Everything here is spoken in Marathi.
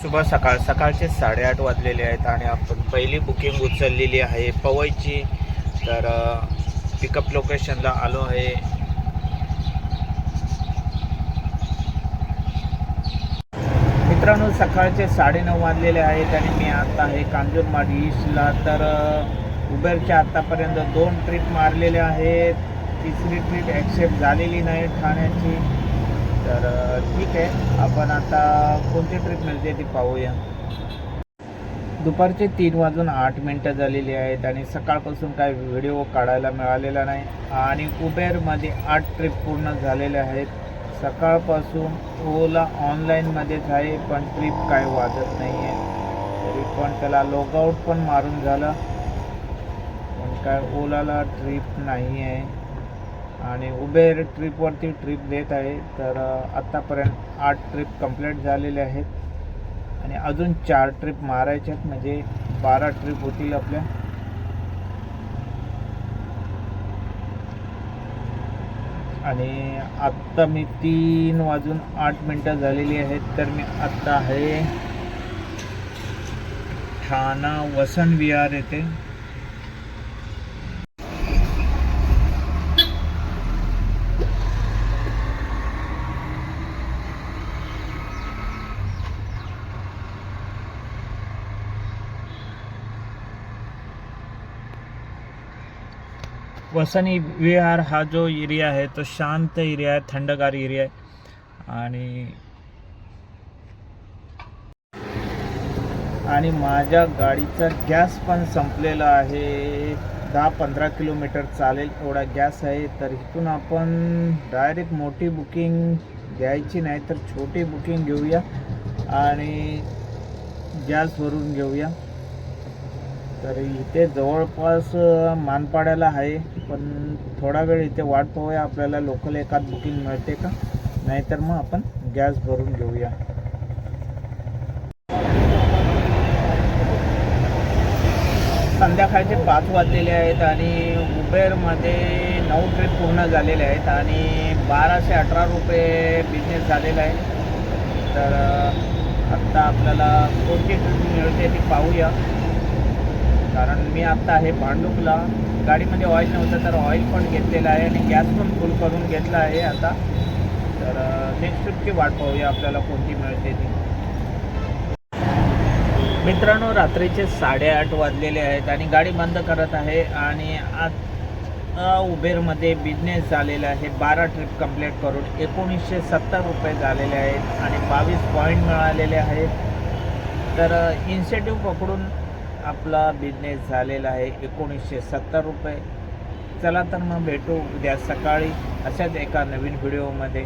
शुभ सकाळ सकाळचे साडेआठ वाजलेले आहेत आणि आपण पहिली बुकिंग उचललेली आहे पवईची. तर पिकअप लोकेशनला आलो आहे. मित्रांनो सकाळचे साडेनऊ वाजलेले आहेत आणि मी आता आहे कांजूरमाड ईस्टला तर उबेरच्या आत्तापर्यंत दोन ट्रिप मारलेल्या आहेत. तिसरी ट्रिप ॲक्सेप्ट झालेली नाही ठाण्याची. तर ठीक आहे. आपण आता कोणती ट्रिप मिळते ती पाहूया. दुपारचे तीन वाजून आठ मिनटं झालेली आहेत आणि सकाळपासून काय व्हिडिओ काढायला मिळालेला नाही. आणि उबेरमध्ये आठ ट्रिप पूर्ण झालेल्या आहेत. सकाळपासून ओला ऑनलाईनमध्येच आहे पण ट्रिप काय वाजत नाही आहे तरी पण त्याला लॉगआउट पण मारून झालं. पण काय ओलाला ट्रिप नाही आहे आणि उबेर ट्रिपवरती ट्रिप देत आहे. तर आत्तापर्यंत आठ ट्रिप कंप्लीट झालेले आहेत. आणि अजून चार ट्रिप मारायच्या आहेत. म्हणजे बारा ट्रिप होतील आपल्या. आणि आत्ता मी तीन वाजून आठ मिनटं झालेली आहेत. तर मी आत्ता आहे ठाणा वसंत विहार येथे. वसनी विहार हा जो एरिया आहे तो शांत एरिया आहे थंडगार एरिया आहे. आणि आणि माझ्या गाडीचा गॅस पण संपलेला आहे. दहा पंधरा किलोमीटर चालेल एवढा गॅस आहे. तर इथून आपण डायरेक्ट मोठी बुकिंग घ्यायची नाही तर छोटी बुकिंग घेऊया आणि गॅस भरून घेऊया. तर इथे जवळपास मानपाड्याला आहे पण थोडा वेळ इथे वाट पाहूया आपल्याला लोकल एकात बुकिंग मिळते का? नाहीतर मग आपण गॅस भरून घेऊया. संध्याकाळचे पाच वाजलेले आहेत आणि उबेरमध्ये नऊ ट्रिप पूर्ण झालेले आहेत आणि बाराशे अठरा रुपये बिझनेस झालेला आहे. तर आत्ता आपल्याला कोणती ट्रिप मिळते ती पाहूया. कारण मी आत्ता आहे भांडुपला. गाडीमध्ये ऑइल नव्हतं तर ऑइल पण घेतलेलं आहे आणि गॅस पण फुल करून घेतला आहे आता. तर नेक्स्ट ट्रिपची वाट पाहूया आपल्याला कोणती मिळते ती. मित्रांनो रात्रीचे साडेआठ वाजलेले आहेत आणि गाडी बंद करत आहे आणि आता उबेरमध्ये बिझनेस झालेला आहे. बारा ट्रिप कंप्लीट करून एकोणीसशे सत्तर रुपये झालेले आहेत आणि बावीस पॉईंट मिळालेले आहेत. तर इन्सेटिव्ह पकडून आपला बिझनेस झालेला आहे. एकोणीसशे सत्तर रुपये. चला तर मग भेटू उद्या सकाळी अशाच एका नवीन व्हिडिओमध्ये